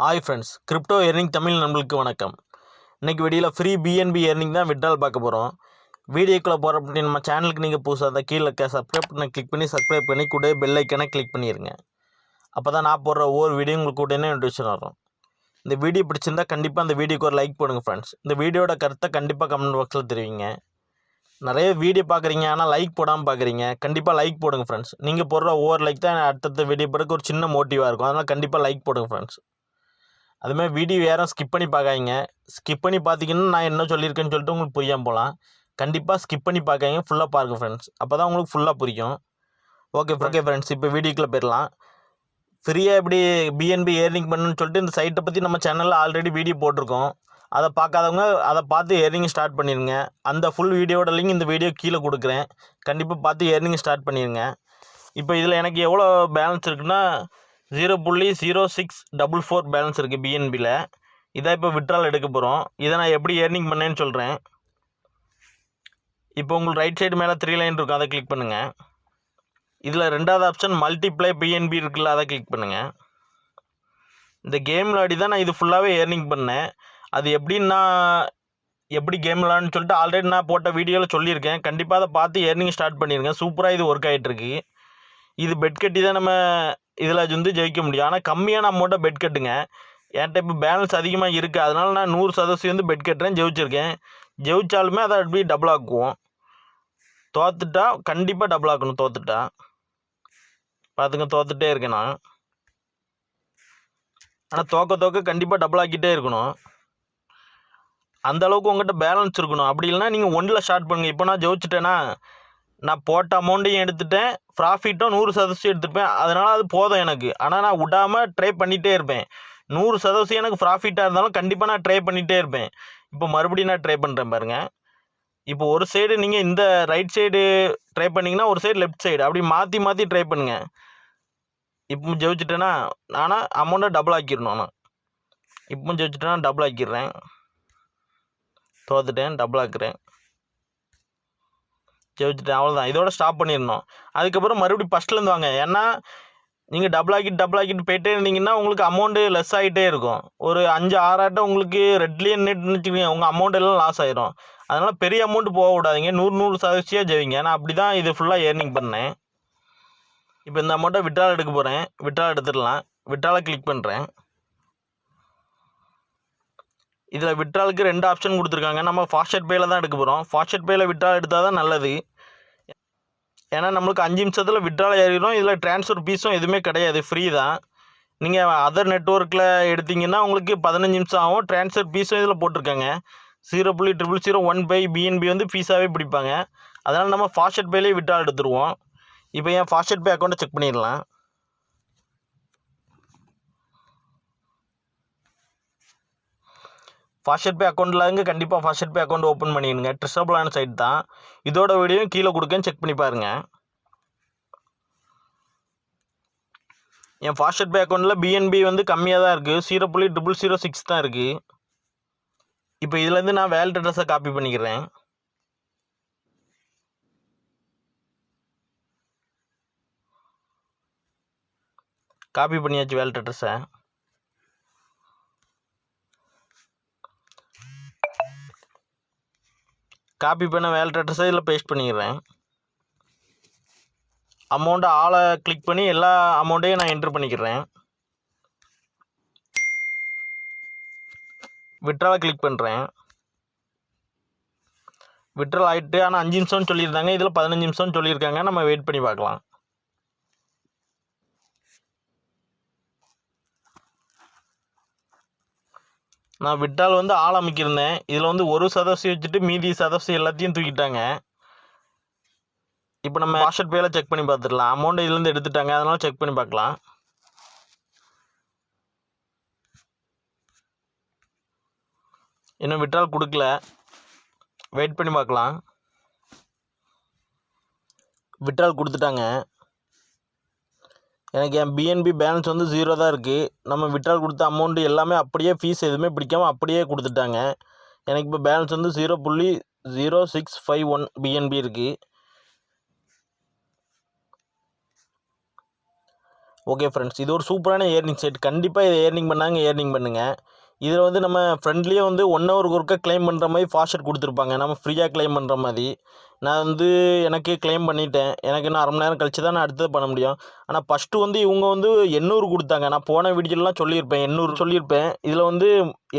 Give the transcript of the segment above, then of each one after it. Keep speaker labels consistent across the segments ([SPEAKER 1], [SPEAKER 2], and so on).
[SPEAKER 1] Hi friends crypto earning Tamil நம்மளுக்கு வணக்கம். இன்றைக்கி வீடியோவில் ஃப்ரீ பிஎன்பி ஏர்னிங் தான் விட்ரால் பார்க்க போகிறோம் வீடியோக்குள்ளே போகிற அப்படி நம்ம சேனலுக்கு நீங்கள் புதுசாக இருந்தால் கீழே இருக்க சப்ஸ்கிரைப் பண்ண கிளிக் பண்ணி சப்ஸ்கிரைப் பண்ணி கூட பெல் ஐக்கனை கிளிக் பண்ணிடுங்க அப்போ தான் நான் போடுற ஒவ்வொரு வீடியோ உங்களுக்கு உடனே நோட்டிஃபிகேஷன் வரும். இந்த வீடியோ பிடிச்சிருந்தா கண்டிப்பாக அந்த வீடியோக்கு ஒரு லைக் பண்ணுங்கள் ஃப்ரெண்ட்ஸ் இந்த வீடியோட கருத்தை கண்டிப்பாக கமெண்ட் பாக்ஸில் தெரிவிங்க. நிறைய வீடியோ பார்க்குறீங்க ஆனால் லைக் போடாமல் பார்க்குறீங்க கண்டிப்பாக லைக் போடுங்க ஃப்ரெண்ட்ஸ் நீங்கள் போடுற ஒவ்வொரு லைக் தான் அடுத்தடுத்த வீடியோ பிறகு ஒரு சின்ன மோட்டிவாக இருக்கும். அதனால் கண்டிப்பாக லைக் போடுங்க ஃப்ரெண்ட்ஸ் அதுமாதிரி வீடியோ யாரும் ஸ்கிப் பண்ணி பார்க்காதீங்க. ஸ்கிப் பண்ணி பார்த்தீங்கன்னா நான் என்ன சொல்லியிருக்கேன்னு சொல்லிட்டு உங்களுக்கு புரியாமல் போகலாம். கண்டிப்பாக ஸ்கிப் பண்ணி பார்க்காதீங்க. ஃபுல்லாக பாருங்க ஃப்ரெண்ட்ஸ் அப்போ தான் உங்களுக்கு ஃபுல்லாக புரியும். ஓகே ஓகே ஃப்ரெண்ட்ஸ் இப்போ வீடியோக்குள்ளே போயிடலாம். ஃப்ரீயாக எப்படி பிஎன்பி ஏர்னிங் பண்ணணும்னு சொல்லிட்டு இந்த சைட்டை பற்றி நம்ம சேனலில் ஆல்ரெடி வீடியோ போட்டிருக்கோம். அதை பார்க்காதவங்க அதை பார்த்து ஏர்னிங் ஸ்டார்ட் பண்ணிடுங்க அந்த ஃபுல் வீடியோட லிங்க் இந்த வீடியோ கீழே கொடுக்குறேன். கண்டிப்பாக பார்த்து ஏர்னிங் ஸ்டார்ட் பண்ணிடுங்க இப்போ இதில் எனக்கு எவ்வளோ பேலன்ஸ் இருக்குன்னா ஜீரோ புள்ளி zero six double four balance இருக்குது பிஎன்பியில் இதான் இப்போ விட்ரால் எடுக்க போகிறோம் இதை நான் எப்படி ஏர்னிங் பண்ணேன்னு சொல்கிறேன் இப்போ உங்களுக்கு ரைட் சைடு மேலே த்ரீ லைன் இருக்கும். அதை கிளிக் பண்ணுங்கள் இதில் ரெண்டாவது ஆப்ஷன் மல்டிப்ளை பிஎன்பி இருக்குல்ல அதை கிளிக் பண்ணுங்கள் இந்த கேம் விளாடி தான் நான் இது ஃபுல்லாகவே ஏர்னிங் பண்ணேன். அது எப்படின்னா எப்படி கேம் விளாடுன்னு சொல்லிட்டு ஆல்ரெடி நான் போட்ட வீடியோவில் சொல்லியிருக்கேன். கண்டிப்பாக அதை பார்த்து ஏர்னிங் ஸ்டார்ட் பண்ணியிருக்கேன் சூப்பராக இது ஒர்க் ஆகிட்டுருக்கு இது பெட் கட்டி தான் நம்ம இதில் வந்து ஜெயிக்க முடியும். ஆனால் கம்மியான அமௌண்ட்டை பெட் கட்டுங்க. என்கிட்ட இப்போ பேலன்ஸ் அதிகமாக இருக்குது அதனால் நான் நூறு சதவீதம் வந்து பெட் கட்டுறேன் ஜெயிச்சிருக்கேன். ஜெயிச்சாலுமே அதை அப்படி டபுள் ஆக்குவோம். தோத்துட்டா கண்டிப்பாக டபுள் ஆக்கணும் தோத்துட்டா. பார்த்துங்க தோத்துட்டே இருக்கேன் நான். ஆனால் தோக்க தோக்க கண்டிப்பாக டபுள் ஆக்கிட்டே இருக்கணும். அந்த அளவுக்கு உங்கள்கிட்ட பேலன்ஸ் இருக்கணும். அப்படி இல்லைனா நீங்கள் ஒன்றில் ஸ்டார்ட் பண்ணுங்கள் இப்போ நான் ஜெயிச்சிட்டேன்னா நான் போட்ட அமௌண்ட்டையும் எடுத்துட்டேன். ப்ராஃபிட்டும் நூறு சதவீதம் எடுத்துருப்பேன். அதனால் அது போதும் எனக்கு. ஆனால் நான் விடாமல் ட்ரை பண்ணிகிட்டே இருப்பேன். நூறு சதவீதம் எனக்கு ப்ராஃபிட்டாக இருந்தாலும் கண்டிப்பாக நான் ட்ரை பண்ணிகிட்டே இருப்பேன். இப்போ மறுபடியும் நான் ட்ரை பண்ணுறேன் பாருங்கள் இப்போ ஒரு சைடு நீங்கள் இந்த ரைட் சைடு ட்ரை பண்ணிங்கன்னா ஒரு சைடு லெஃப்ட் சைடு அப்படி மாற்றி மாற்றி ட்ரை பண்ணுங்கள் இப்போ ஜெயிச்சிட்டேன்னா ஆனால் அமௌண்ட்டை டபுள் ஆக்கிடணும் நான். இப்போ ஜெயிச்சிட்டேன்னா டபுள் ஆக்கிடுறேன். தோத்துட்டேன் டபுள் ஆக்குறேன். ஜெயிச்சிட்டேன் அவ்வளோதான் இதோட ஸ்டாப் பண்ணிடணும். அதுக்கப்புறம் மறுபடியும் ஃபஸ்ட்லேருந்து வாங்க. ஏன்னா நீங்கள் டபுள் ஆக்கிட்டு டபுள் ஆக்கிட்டு போயிட்டே இருந்தீங்கன்னா உங்களுக்கு அமௌண்ட்டு லெஸ் ஆகிட்டே இருக்கும். ஒரு அஞ்சு ஆறாட்டம் உங்களுக்கு ரெட்லேயே நின்றுட்டு வச்சுக்கோங்க உங்கள் அமௌண்ட் எல்லாம் லாஸ் ஆயிரும். அதனால் பெரிய அமௌண்ட் போக விடாதீங்க. நூறு நூறு சதவீதம் ஜெயிங்க. நான் அப்படி தான் இது ஃபுல்லாக ஏர்னிங் பண்ணேன். இப்போ இந்த அமௌண்ட்டை விட்ரால் எடுக்க போகிறேன் விட்ரால் எடுத்துடலாம். விட்ராலை கிளிக் பண்ணுறேன் இதில் விட்ராலுக்கு ரெண்டு ஆப்ஷன் கொடுத்துருக்காங்க. நம்ம ஃபாஸ்ட் பேயில் தான் எடுக்க போகிறோம் ஃபாஸ்ட் பேயில் விட்ரால் எடுத்தால் தான் நல்லது. ஏன்னா நம்மளுக்கு அஞ்சு நிமிஷத்தில் விட்ரால் ஏறிடும். இதில் ட்ரான்ஸ்ஃபர் ஃபீஸும் எதுவுமே கிடையாது. ஃப்ரீ தான். நீங்கள் அதர் நெட்ஒர்க்கில் எடுத்தீங்கன்னா உங்களுக்கு பதினஞ்சு நிமிஷம் ஆகும். ட்ரான்ஸ்ஃபர் ஃபீஸும் இதில் போட்டிருக்காங்க. ஜீரோ புள்ளி ட்ரிபிள் ஜீரோ ஒன் பை பிஎன்பி வந்து ஃபீஸாகவே பிடிப்பாங்க. அதனால் நம்ம ஃபாஸ்ட் பேலேயே விட்ரால் எடுத்துருவோம். இப்போ என் ஃபாஸ்ட் பே அக்கௌண்ட்டை செக் பண்ணிடலாம். ஃபாஸ்ட் பே அக்கௌண்ட்டில் கண்டிப்பாக ஃபாஸ்ட் பே அக்கௌண்ட் ஓப்பன் பண்ணிடுங்க. ட்ரெஸ்ஸபிளான சைட் தான். இதோட வீடியோ கீழே கொடுக்கேன் செக் பண்ணி பாருங்கள் என் ஃபாஸ்ட் பே அக்கௌண்ட்டில் பிஎன்பி வந்து கம்மியாக தான் இருக்குது ஜீரோ புள்ளி ட்ரிபிள் ஜீரோ சிக்ஸ் தான் இருக்குது இப்போ இதுலேருந்து நான் வேல்ட் அட்ரஸை காப்பி பண்ணிக்கிறேன். காப்பி பண்ணியாச்சு வேல்ட் அட்ரஸை காப்பி பண்ண வேலட் அட்ரஸை இதில் பேஸ்ட் பண்ணிடுறேன். அமௌண்ட்டை ஆளை கிளிக் பண்ணி எல்லா அமௌண்ட்டையும் நான் என்ட்ரு பண்ணிக்கிறேன். விட்ராவை கிளிக் பண்ணுறேன் விட்ரல் ஆகிட்டு ஆனால் அஞ்சு நிமிஷம்னு சொல்லியிருந்தாங்க. இதில் பதினஞ்சு நிமிஷம்னு சொல்லியிருக்காங்க. நம்ம வெயிட் பண்ணி பார்க்கலாம். நான் விட்டால் வந்து ஆள் அமைக்கிருந்தேன் இதில் வந்து ஒரு சதவசி வச்சுட்டு மீதி சதவசி எல்லாத்தையும் தூக்கிட்டாங்க. இப்போ நம்ம வாட்ஸ்அப் பேயில் செக் பண்ணி பார்த்துடலாம். அமௌண்ட் இதுலேருந்து எடுத்துட்டாங்க. அதனால் செக் பண்ணி பார்க்கலாம். இன்னும் விட்ரால் கொடுக்கல. வெயிட் பண்ணி பார்க்கலாம். விட்ரால் கொடுத்துட்டாங்க. எனக்கு என் பிஎன்பி பேலன்ஸ் வந்து ஜீரோ தான் இருக்குது நம்ம விட்ரால் கொடுத்த அமௌண்ட்டு எல்லாமே அப்படியே ஃபீஸ் எதுவுமே பிடிக்காமல் அப்படியே கொடுத்துட்டாங்க. எனக்கு இப்போ பேலன்ஸ் வந்து ஜீரோ புள்ளி zero six five one BNB இருக்குது ஓகே ஃப்ரெண்ட்ஸ் இது ஒரு சூப்பரான ஏர்னிங் செட் கண்டிப்பாக இதை ஏர்னிங் பண்ணாங்க ஏர்னிங் பண்ணுங்கள் இதில் வந்து நம்ம ஃப்ரெண்ட்லியே வந்து ஒன் ஹவருக்கு ஒருக்க க்ளைம் பண்ணுற மாதிரி ஃபாஸ்ட் கொடுத்துருப்பாங்க. நம்ம ஃப்ரீயாக க்ளைம் பண்ணுற மாதிரி. நான் வந்து எனக்கு க்ளைம் பண்ணிட்டேன். எனக்கு இன்னும் அரை மணி நேரம் கழிச்சு தான் நான் அடுத்தது பண்ண முடியும். ஆனால் ஃபஸ்ட்டு வந்து இவங்க வந்து எண்ணூறு கொடுத்தாங்க. நான் போன வீடியோலாம் சொல்லியிருப்பேன். எண்ணூறு சொல்லியிருப்பேன். இதில் வந்து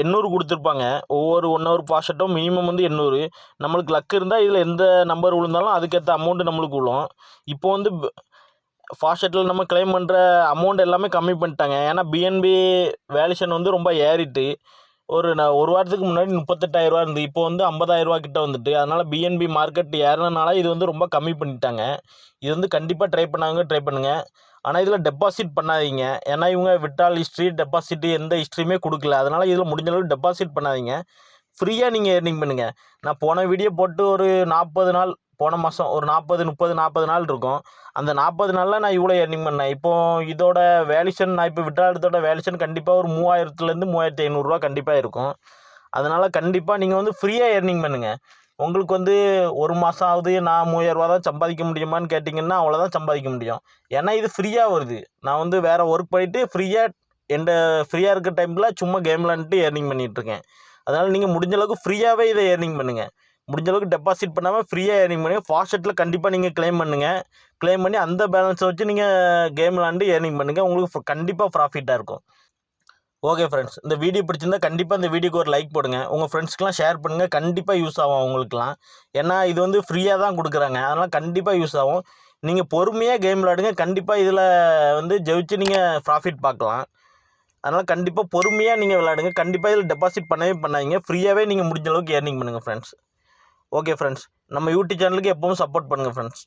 [SPEAKER 1] எண்ணூறு கொடுத்துருப்பாங்க. ஒவ்வொரு ஒன் ஹவர் ஃபாஸ்ட்டும் மினிமம் வந்து எண்ணூறு. நம்மளுக்கு லக் இருந்தால் இதில் எந்த நம்பர் விழுந்தாலும் அதுக்கேற்ற அமௌண்ட்டு நம்மளுக்கு விழும். இப்போ வந்து ஃபாஸ்டெட்டில் நம்ம கிளைம் பண்ணுற அமௌண்ட் எல்லாமே கம்மி பண்ணிட்டாங்க. ஏன்னா பிஎன்பி வேல்யூஷன் வந்து ரொம்ப ஏறிட்டு ஒரு நான் ஒரு வாரத்துக்கு முன்னாடி முப்பத்தெட்டாயிரரூவா இருந்து இப்போ வந்து ஐம்பதாயிரரூவா கிட்ட வந்துட்டு அதனால் பிஎன்பி மார்க்கெட் ஏறினால இது வந்து ரொம்ப கம்மி பண்ணிட்டாங்க. இது வந்து கண்டிப்பாக ட்ரை பண்ணாங்க ட்ரை பண்ணுங்கள் ஆனால் இதில் டெபாசிட் பண்ணாதீங்க. ஏன்னா இவங்க விட்டால் ஹிஸ்ட்ரி டெபாசிட் எந்த ஹிஸ்ட்ரியுமே கொடுக்கல. அதனால் இதில் முடிஞ்ச அளவுக்கு டெபாசிட் பண்ணாதீங்க. ஃப்ரீயாக நீங்கள் ஏர்னிங் பண்ணுங்கள் நான் போன வீடியோ போட்டு ஒரு நாற்பது நாள் போன மாதம் ஒரு நாற்பது முப்பது நாற்பது நாள் இருக்கும். அந்த நாற்பது நாளில் நான் இவ்வளோ ஏர்னிங் பண்ணேன். இப்போ இதோட வேல்யூஷன் நான் இப்போ விட்டாடத்தோட வேல்யூஷன் கண்டிப்பாக ஒரு மூவாயிரத்துலேருந்து மூவாயிரத்தி ஐநூறுரூவா கண்டிப்பாக இருக்கும். அதனால் கண்டிப்பாக நீங்கள் வந்து ஃப்ரீயாக எர்னிங் பண்ணுங்கள் உங்களுக்கு வந்து ஒரு மாதம் ஆகுது நான் மூவாயிரரூவா தான் சம்பாதிக்க முடியுமான்னு கேட்டிங்கன்னா அவ்வளோதான் சம்பாதிக்க முடியும். ஏன்னா இது ஃப்ரீயாக வருது. நான் வந்து வேறு ஒர்க் பண்ணிவிட்டு ஃப்ரீயாக எந்த ஃப்ரீயாக இருக்க டைமில் சும்மா கேம் விளாண்டுட்டு ஏர்னிங் பண்ணிகிட்ருக்கேன் அதனால் நீங்கள் முடிஞ்ச அளவுக்கு ஃப்ரீயாகவே இதை ஏர்னிங் பண்ணுங்கள் முடிஞ்ச அளவுக்கு டெபாசிட் பண்ணாமல் ஃப்ரீயாக ஏர்னிங் பண்ணுங்கள் ஃபாஸ்ட்டில் கண்டிப்பாக நீங்கள் க்ளைம் பண்ணுங்கள் கிளைம் பண்ணி அந்த பேலன்ஸை வச்சு நீங்கள் கேம் விளாண்டு ஏர்னிங் பண்ணுங்கள் உங்களுக்கு கண்டிப்பாக ப்ராஃபிட்டாக இருக்கும். ஓகே ஃப்ரெண்ட்ஸ் இந்த வீடியோ பிடிச்சிருந்தா கண்டிப்பாக இந்த வீடியோக்கு ஒரு லைக் போடுங்க. உங்கள் ஃப்ரெண்ட்ஸ்க்கெலாம் ஷேர் பண்ணுங்கள் கண்டிப்பாக யூஸ் ஆகும் அவங்களுக்குலாம் ஏன்னா இது வந்து ஃப்ரீயாக தான் கொடுக்குறாங்க. அதனால் கண்டிப்பாக யூஸ் ஆகும். நீங்கள் பொறுமையாக கேம் விளாடுங்க கண்டிப்பாக இதில் வந்து ஜெயிச்சு நீங்கள் ப்ராஃபிட் பார்க்கலாம். அதனால் கண்டிப்பாக பொறுமையாக நீங்கள் விளாடுங்க கண்டிப்பாக இதில் டெபாசிட் பண்ணவே பண்ணாதீங்க. ஃப்ரீயாகவே நீங்கள் முடிஞ்ச அளவுக்கு ஏர்னிங் பண்ணுங்கள் ஃப்ரெண்ட்ஸ் ஓகே ஃப்ரெண்ட்ஸ் நம்ம யூடியூப் சேனலுக்கு எப்பவும் சப்போர்ட் பண்ணுங்கள் ஃப்ரெண்ட்ஸ்